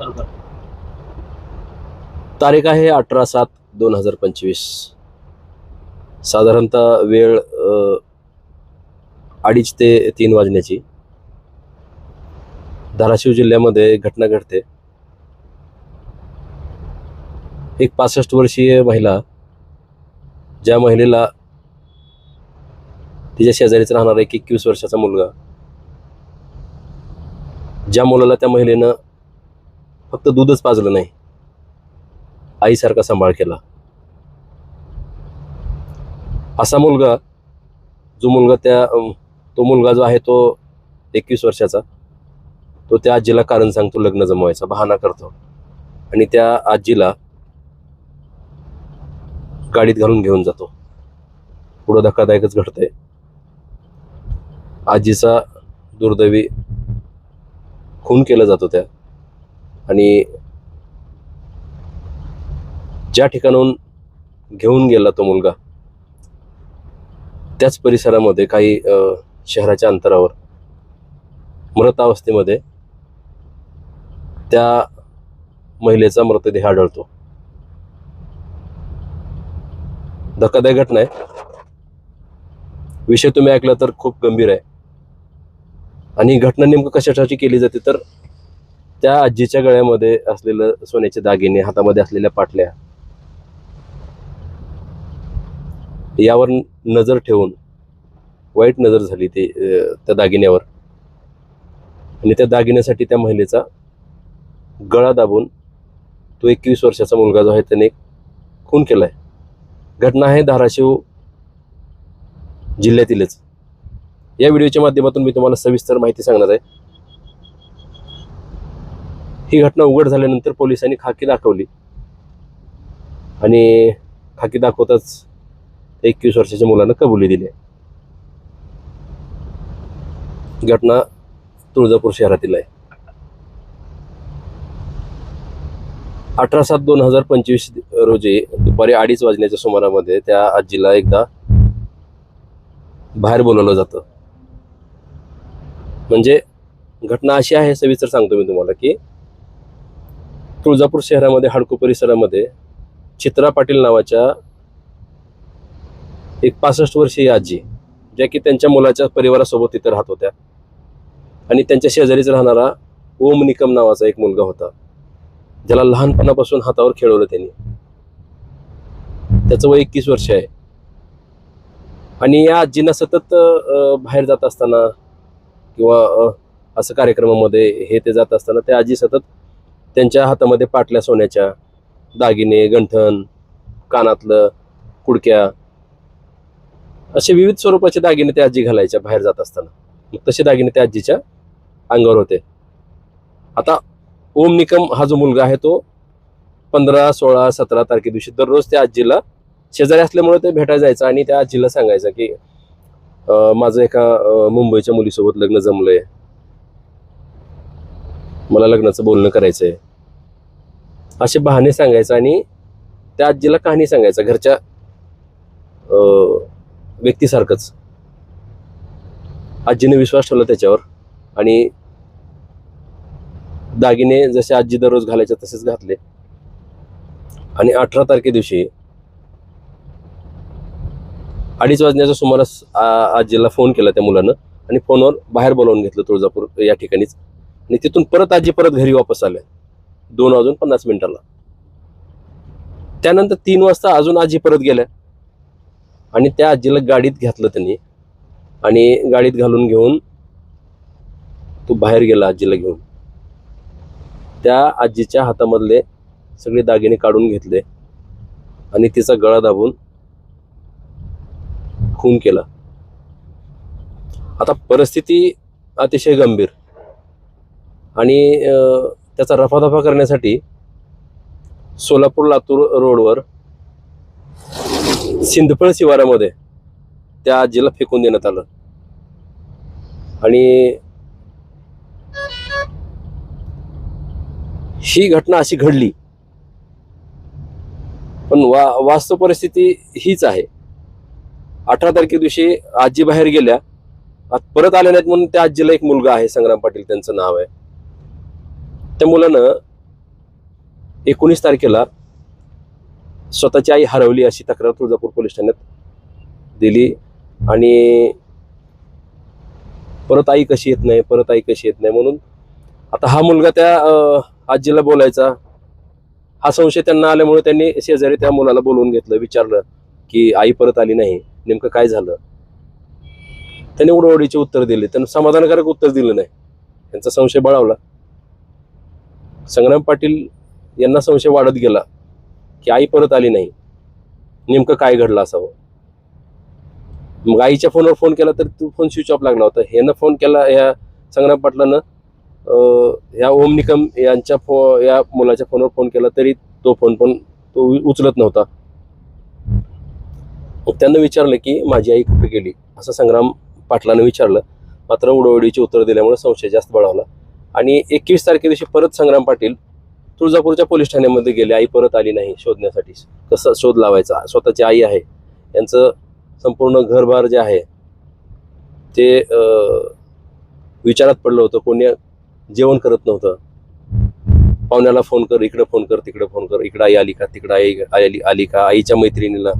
बरोबर. तारीख आहे अठरा सात दोन हजार पंचवीस. साधारणतः वेळ अडीच ते तीन वाजण्याची. धाराशिव जिल्ह्यामध्ये घटना घडते. एक पासष्ट वर्षीय महिला ज्या महिलेला तिच्या शेजारीच राहणारा एक एकवीस वर्षाचा मुलगा ज्या मुलाला त्या महिलेनं फक्त दूधच पाजलं नाही. आईसारखा सांभाळ केला. असा मुलगा जो मुलगा त्या तो मुलगा जो आहे तो एकवीस वर्षाचा तो त्या आजीला कारण सांगतो लग्न जमवायचा बहाणा करतो. आणि त्या आजीला गाडीत घालून घेऊन जातो. पुढं धक्कादायकच घडतंय. आजीचा दुर्दैवी खून केला जातो त्या. आणि ज्या ठिकाणाहून घेऊन गेला तो मुलगा त्याच परिसरामध्ये काही शहराच्या अंतरावर मृत अवस्थेमध्ये त्या महिलेचा मृतदेह आढळतो. धक्कादायक घटना आहे. विषय तुम्ही ऐकला तर खूप गंभीर आहे. आणि ही घटना नेमकं कशासाठी केली जाते तर त्या आजीच्या गळ्यामध्ये असलेलं सोन्याचे दागिने हातामध्ये असलेल्या पाटल्या यावर नजर ठेवून वाईट नजर झाली ती त्या दागिन्यावर. आणि त्या दागिन्यासाठी त्या महिलेचा गळा दाबून तो एकवीस वर्षाचा मुलगा जो आहे त्याने खून केलाय. घटना आहे धाराशिव जिल्ह्यातीलच. या व्हिडिओच्या माध्यमातून मी तुम्हाला सविस्तर माहिती सांगणार आहे. ही घटना उघड झाल्यानंतर पोलिसांनी खाकी दाखवली. आणि खाकी दाखवताच एकवीस वर्षाच्या मुलानं कबुली दिली. घटना तुळजापूर शहरातील आहे. अठरा सात दोन हजार पंचवीस रोजी दुपारी अडीच वाजण्याच्या सुमारामध्ये त्या आजीला एकदा बाहेर बोलवलं जातं. म्हणजे घटना अशी आहे सविस्तर सांगतो मी तुम्हाला की तुळजापूर शहरामध्ये हाडको परिसरामध्ये चित्रा पाटील नावाच्या एक पासष्ट वर्षीय आजी ज्या की त्यांच्या मुलाच्या परिवारासोबत तिथे राहत होत्या. आणि त्यांच्या शेजारीच राहणारा ओम निकम नावाचा एक मुलगा होता. ज्याला लहानपणापासून हातावर खेळवलं त्यांनी. त्याचं वय एकतीस वर्ष आहे. आणि या आजींना सतत बाहेर जात असताना किंवा असं कार्यक्रमामध्ये हे ते जात असताना त्या आजी सतत त्यांच्या हातामध्ये पाटल्या सोन्याच्या दागिने गंठण कानातलं कुडक्या असे विविध स्वरूपाचे दागिने त्या आजी घालायच्या बाहेर जात असताना. मग तसे दागिने त्या आजीच्या अंगावर होते. आता ओम निकम हा जो मुलगा आहे तो पंधरा सोळा सतरा तारखे दिवशी दररोज त्या आजीला शेजारी असल्यामुळे ते भेटायला जायचं आणि त्या आजीला सांगायचं की माझं एका मुंबईच्या मुलीसोबत लग्न जमलंय. मला लग्नाचं बोलणं करायचंय. असे बहाणे सांगायचं आणि त्या आजीला कहाणी सांगायचं घरच्या व्यक्तीसारखंच. आजीने विश्वास ठेवला त्याच्यावर आणि दागिने जसे आजी दररोज घालायचे तसेच घातले. आणि अठरा तारखे दिवशी अडीच वाजण्याच्या सुमारास आजीला फोन केला त्या मुलानं आणि फोनवर बाहेर बोलावून घेतलं तुळजापूर या ठिकाणीच. आणि तिथून परत आजी परत घरी वापस आल्या दोन वाजून पन्नास मिनिटाला. त्यानंतर तीन वाजता अजून आजी परत गेल्या. आणि त्या आजीला गाडीत घातलं त्यांनी. आणि गाडीत घालून घेऊन तो बाहेर गेला आजीला घेऊन. त्या आजीच्या हातामधले सगळे दागिने काढून घेतले. आणि तिचा गळा दाबून खून केला. आता परिस्थिती अतिशय गंभीर. आणि त्याचा रफादफा करण्यासाठी सोलापूर लातूर रोडवर सिंदफळ शिवारामध्ये त्या आजीला फेकून देण्यात आलं. आणि ही घटना अशी घडली. पण वा वास्तव परिस्थिती हीच आहे. अठरा तारखे दिवशी आजी बाहेर गेल्या. परत आल्या नाहीत म्हणून त्या आजीला एक मुलगा आहे संग्राम पाटील त्यांचं नाव आहे. त्या मुलानं एकोणीस तारखेला स्वतःची आई हरवली अशी तक्रार तुळजापूर पोलीस ठाण्यात दिली आणि परत आई कशी येत नाही परत आई कशी येत नाही म्हणून आता हा मुलगा त्या आजीला बोलायचा. हा संशय त्यांना आल्यामुळे त्यांनी शेजारी त्या मुलाला बोलवून घेतलं विचारलं की आई परत आली नाही नेमकं काय झालं? त्याने उडवडीचे उत्तर दिले. त्यांना समाधानकारक उत्तर दिलं नाही. त्यांचा संशय बळावला. संग्राम पाटील यांना संशय वाढत गेला की आई परत आली नाही. नेमकं काय घडलं असावं? मग आईच्या फोनवर फोन केला तर तो फोन स्विच ऑफ लागला होता. ह्यानं फोन केला ह्या संग्राम पाटलानं ह्या ओम निकम यांच्या फो या मुलाच्या फोनवर फोन केला तरी तो फोन पण तो उचलत नव्हता. मग त्यांना विचारलं की माझी आई कुठे गेली? असं संग्राम पाटलानं विचारलं. मात्र उडोवडीचे उत्तर दिल्यामुळे संशय जास्त बळावला. आणि एकवीस तारखे दिवशी परत संग्राम पाटील तुळजापूरच्या पोलीस ठाण्यामध्ये गेले. आई परत आली नाही शोधण्यासाठी. कसं शोध लावायचा? स्वतःची आई आहे. यांचं संपूर्ण घरबार जे आहे ते विचारात पडलं होतं. कोणी जेवण करत नव्हतं. पाहुण्याला फोन कर इकडं फोन कर तिकडं फोन कर. इकडं आई आली का तिकडं आई आई आली आली का? आईच्या मैत्रिणीला.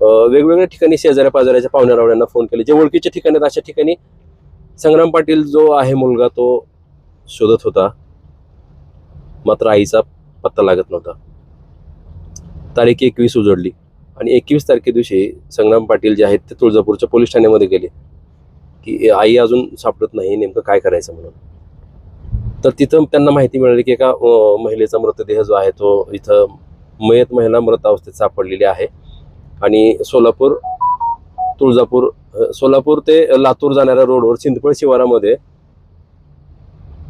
वेगवेगळ्या ठिकाणी शेजाऱ्या पाजाऱ्याच्या पाहुण्या रावड्यांना फोन केले. जे ओळखीच्या ठिकाणी अशा ठिकाणी संग्राम पाटील जो आहे मुलगा तो शोधत होता. मात्र आईचा पत्ता लागत नव्हता. तारीख एकवीस उजडली आणि एकवीस तारखे दिवशी संग्राम पाटील जे आहेत ते तुळजापूरच्या पोलीस ठाण्यामध्ये गेले. की आई अजून सापडत नाही नेमकं काय करायचं म्हणून. तर तिथं त्यांना माहिती मिळाली की एका महिलेचा मृतदेह जो आहे तो इथं मयत महिला मृत अवस्थेत सापडलेली आहे. आणि सोलापूर तुळजापूर सोलापूर ते लातूर जाणाऱ्या रोडवर चिंचपळ शिवारामध्ये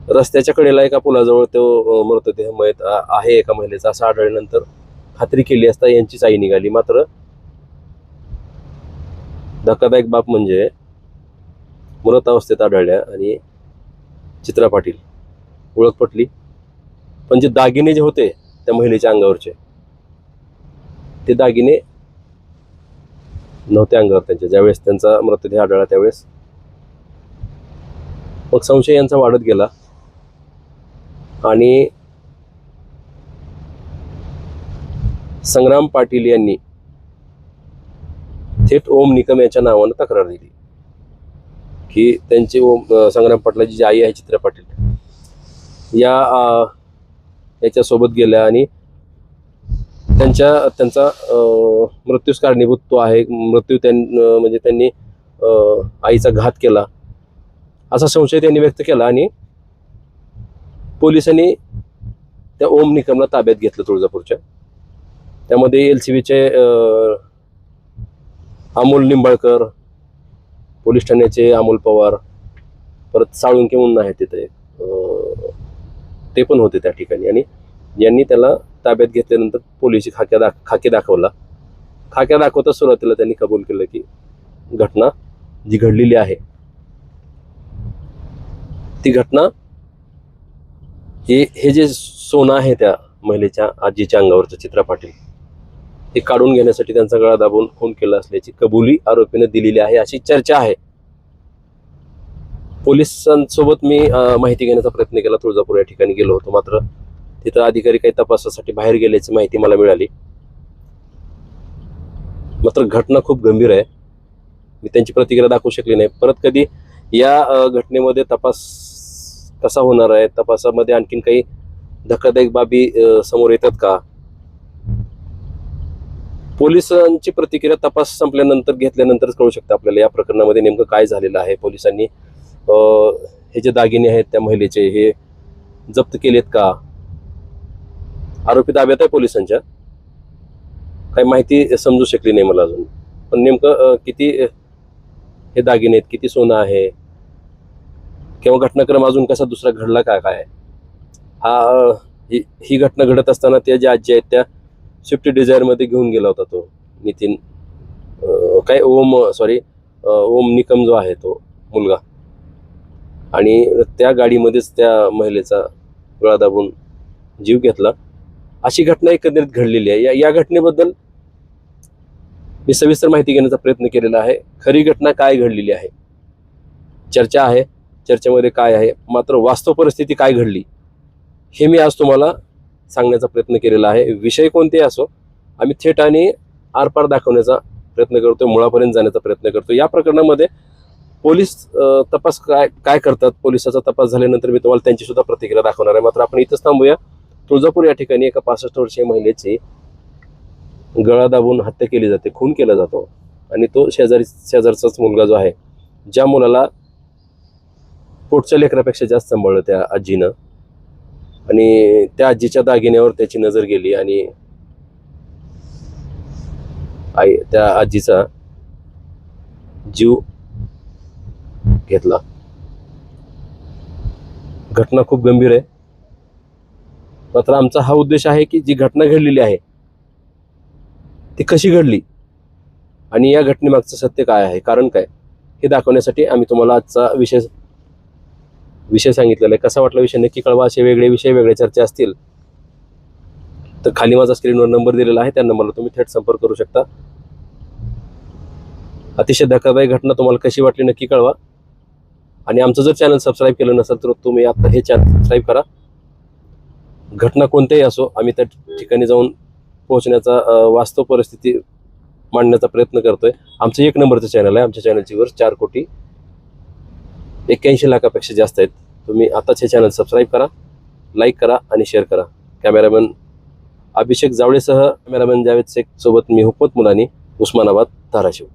रस्त्याच्या कडेला एका पुलाजवळ तो मृतदेह मयत आहे एका महिलेचा. असं आढळल्यानंतर खात्री केली असता यांचीच आई निघाली. मात्र धक्कादायक बाब म्हणजे मृत अवस्थेत आढळल्या आणि चित्रा पाटील ओळख पटली. पण जे दागिने जे होते त्या महिलेच्या अंगावरचे ते दागिने नव्हते अंगावर त्यांच्या. ज्यावेळेस त्यांचा मृतदेह आढळला त्यावेळेस मग संशय यांचा वाढत गेला. आणि संग्राम पाटील यांनी थेट ओम निकम यांच्या नावानं तक्रार दिली. की त्यांचे ओम संग्राम पाटलाची जी आई आहे चित्रा पाटील या याच्यासोबत गेल्या आणि त्यांच्या त्यांचा मृत्यूस कारणीभूत तो आहे. मृत्यू त्यां म्हणजे त्यांनी आईचा घात केला. असा संशय त्यांनी व्यक्त केला आणि पोलिसांनी त्या ओम निकमला ताब्यात घेतलं तुळजापूरच्या. त्यामध्ये एल सी बीचे अमोल निंबाळकर पोलीस ठाण्याचे अमोल पवार परत साळुंके म्हणून आहे तिथे ते पण होते त्या ठिकाणी. आणि यांनी त्याला ताब्यात घेतल्यानंतर पोलिसी खाक्या दाख खाकी दाखवला. खाक्या दाखवता सुरुवातीला त्यांनी कबूल केलं की घटना जी घडलेली आहे ती घटना हे हे जे सोनं आहे त्या महिलेच्या आजीच्या अंगावरचं चित्रा पाटील हे काढून घेण्यासाठी त्यांचा गळा दाबून खून केला असल्याची कबुली आरोपीने दिलेली आहे अशी चर्चा आहे. पोलिसांसोबत मी माहिती घेण्याचा प्रयत्न केला. तुळजापूर या ठिकाणी गेलो होतो. मात्र तिथं अधिकारी काही तपासासाठी बाहेर गेल्याची माहिती मला मिळाली. मात्र घटना खूप गंभीर आहे. मी त्यांची प्रतिक्रिया दाखवू शकली नाही. परत कधी या घटनेमध्ये तपास कसा होणार आहे. तपासामध्ये आणखीन काही धक्कादायक बाबी समोर येतात का? पोलिसांची प्रतिक्रिया तपास संपल्यानंतर घेतल्यानंतरच कळू शकतं आपल्याला. या प्रकरणामध्ये नेमकं काय झालेलं आहे? पोलिसांनी हे जे दागिने आहेत त्या महिलेचे हे जप्त केलेत का? आरोपी ताब्यात आहे पोलिसांच्या? काही माहिती समजू शकली नाही मला अजून. पण नेमकं किती हे दागिने आहेत? किती सोनं आहे? किंवा घटनाक्रम अजून कसा दुसरा घडला का काय? हा ही ही घटना घडत असताना त्या ज्या आजी आहेत त्या स्विफ्ट डिझायरमध्ये घेऊन गेला होता तो नितीन. काय ओम सॉरी ओम निकम जो आहे तो मुलगा. आणि त्या गाडीमध्येच त्या महिलेचा गळा दाबून जीव घेतला. अशी घटना एकंदरीत घडलेली आहे. या या घटनेबद्दल मी सविस्तर माहिती घेण्याचा प्रयत्न केलेला आहे. खरी घटना काय घडलेली आहे? चर्चा आहे. चर्चेमध्ये काय आहे मात्र वास्तव परिस्थिती काय घडली हे मी आज तुम्हाला सांगण्याचा प्रयत्न केलेला आहे. विषय कोणतेही असो आम्ही थेट आणि आरपार दाखवण्याचा प्रयत्न करतो मुळापर्यंत जाण्याचा प्रयत्न करतो. या प्रकरणामध्ये पोलीस तपास काय काय करतात? पोलिसाचा तपास झाल्यानंतर मी तुम्हाला त्यांची सुद्धा प्रतिक्रिया दाखवणार आहे. मात्र आपण इथंच थांबूया. तुळजापूर या ठिकाणी एका पासष्ट वर्षीय महिलेची गळा दाबून हत्या केली जाते खून केला जातो. आणि तो शेजारी शेजारचाच मुलगा जो आहे ज्या मुलाला पोटच्या लेकरापेक्षा जास्त सांभाळलं त्या आजीनं. आणि त्या आजीच्या दागिन्यावर त्याची नजर गेली आणि आई त्या आजीचा जीव घेतला. घटना खूप गंभीर आहे. मात्र आमचा हा उद्देश आहे की जी घटना घडलेली आहे ती कशी घडली आणि या घटनेमागचं सत्य काय आहे कारण काय हे दाखवण्यासाठी आम्ही तुम्हाला आजचा विषय विषय सांगितलेला आहे. कसा वाटला विषय? नक्की कळवा. असे वेगळे विषय वेगळ्या चर्चा असतील. तर खाली माझा स्क्रीनवर नंबर दिलेला आहे. त्या नंबरला तुम्ही थेट संपर्क करू शकता. अतिशय धक्कादायक घटना तुम्हाला कशी वाटली नक्की कळवा. आणि आमचं जर चॅनल सबस्क्राईब केलं नसेल तर तुम्ही आता हे चॅनल सबस्क्राईब करा. घटना कोणत्याही असो आम्ही त्या ठिकाणी जाऊन पोहोचण्याचा वास्तव परिस्थिती मांडण्याचा प्रयत्न करतोय. आमचं एक नंबरचं चॅनल आहे. आमच्या चॅनलची वर चार कोटी एक्क्याऐंशी लाखापेक्षा जास्त आहेत. तुम्ही आताच हे चॅनल सबस्क्राईब करा लाईक करा आणि शेअर करा. कॅमेरामॅन अभिषेक जावळेसह कॅमेरामॅन जावेद शेख सोबत मी हुकमत मुलानी उस्मानाबाद धाराशिव.